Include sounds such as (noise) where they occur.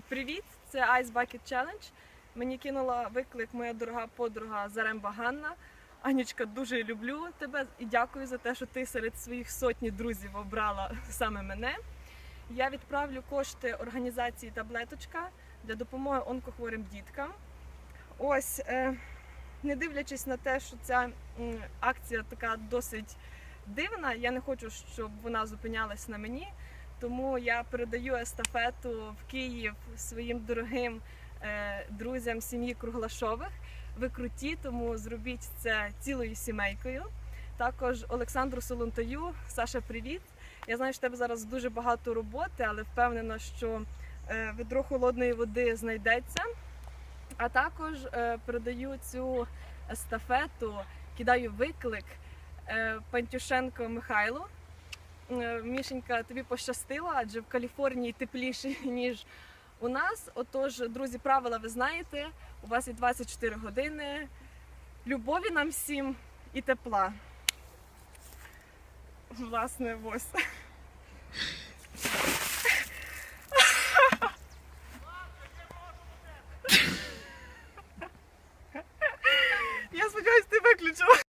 Привіт! Це Ice Bucket Challenge. Мені кинула виклик моя дорога подруга Заремба Ганна. Анічка, дуже люблю тебе і дякую за те, що ти серед своїх сотні друзів обрала саме мене. Я відправлю кошти організації Таблеточка для допомоги онкохворим діткам. Ось, е, не дивлячись на те, що ця акція така досить дивна, я не хочу, щоб вона зупинялась на мені. Тому я передаю естафету в Київ своїм дорогим е, друзям сім'ї Круглашових. Ви круті, тому зробіть це цілою сімейкою. Також Олександру Солонтаю. Саша, привіт! Я знаю, що в тебе зараз дуже багато роботи, але впевнена, що е, ведро холодної води знайдеться. А також е, передаю цю естафету, кидаю виклик Пантюшенко Михайлу. Е, Мішенька, тобі пощастило, адже в Каліфорнії тепліше (laughs) ніж у нас. Отож, друзі, правила ви знаєте, у вас є 24 години. Любові нам всім і тепла. Власне, ось. (laughs) Я сподіваюся, ти виключила.